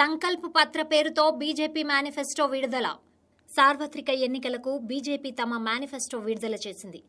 సంకల్ప్ పత్ర పేరుతో BJP manifesto విడుదల. సార్వత్రిక ఎన్నికలకు బీజేపీ తమ మేనిఫెస్టో విడుదల చేసింది.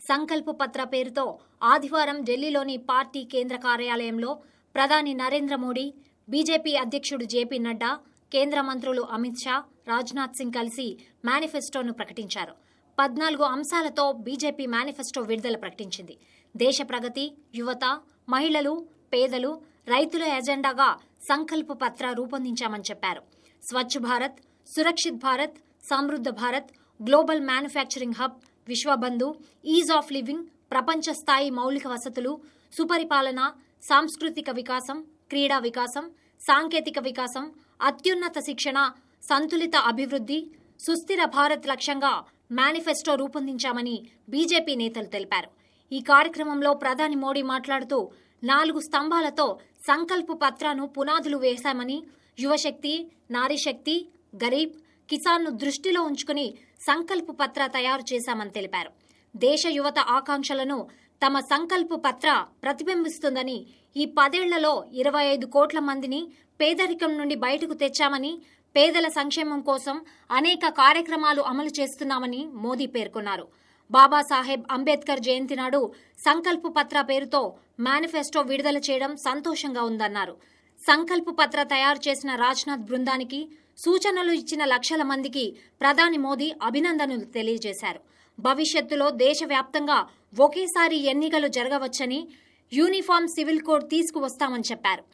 సంకల్ప్ పత్ర పేరుతో ఆదివారం ఢిల్లీలోని పార్టీ కేంద్ర కార్యాలయంలో ప్రధాని నరేంద్ర మోడీ బీజేపీ అధ్యక్షుడు జేపీ నడ్డా కేంద్ర మంత్రులు అమిత్ షా రాజ్నాథ్ సింగ్ కలిసి మేనిఫెస్టోను ప్రకటించారు. పద్నాలుగు అంశాలతో బీజేపీ మేనిఫెస్టో విడుదల ప్రకటించింది. దేశ ప్రగతి యువత మహిళలు పేదలు రైతుల ఎజెండాగా సంకల్ప పత్ర రూపొందించామని చెప్పారు. Swachh Bharat Surakshit Bharat సమృద్ధ Bharat global manufacturing hub విశ్వబంధు ease of living ప్రపంచ స్థాయి మౌలిక వసతులు సుపరిపాలన సాంస్కృతిక వికాసం క్రీడా వికాసం సాంకేతిక వికాసం అత్యున్నత శిక్షణ సంతులిత అభివృద్ధి సుస్థిర భారత్ లక్ష్యంగా మేనిఫెస్టో రూపొందించామని బీజేపీ నేతలు తెలిపారు. ఈ కార్యక్రమంలో ప్రధాని మోడీ మాట్లాడుతూ నాలుగు స్తంభాలతో సంకల్ప పత్రాను పునాదులు వేశామని యువశక్తి నారీశక్తి గరీబ్ కిసాన్ను దృష్టిలో ఉంచుకుని సంకల్ప పత్ర తయారు చేశామని తెలిపారు. దేశ యువత ఆకాంక్షలను తమ సంకల్ప పత్ర ప్రతిబింబిస్తుందని ఈ పదేళ్ళలో ఇరవై ఐదు కోట్ల మందిని పేదరికం నుండి బయటకు తెచ్చామని పేదల సంక్షేమం కోసం అనేక కార్యక్రమాలు అమలు చేస్తున్నామని మోదీ పేర్కొన్నారు. బాబాసాహెబ్ అంబేద్కర్ జయంతి నాడు సంకల్ప పత్ర పేరుతో మేనిఫెస్టో విడుదల చేయడం సంతోషంగా ఉందన్నారు. సంకల్ప పత్ర తయారు చేసిన రాజ్నాథ్ బృందానికి సూచనలు ఇచ్చిన లక్షల మందికి ప్రధాని మోదీ అభినందనలు తెలియజేశారు. భవిష్యత్తులో దేశవ్యాప్తంగా ఒకేసారి ఎన్నికలు జరగవచ్చని యూనిఫామ్ సివిల్ కోడ్ తీసుకువస్తామని చెప్పారు.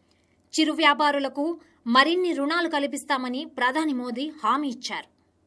చిరు వ్యాపారులకు మరిన్ని రుణాలు కల్పిస్తామని ప్రధాని మోదీ హామీ ఇచ్చారు.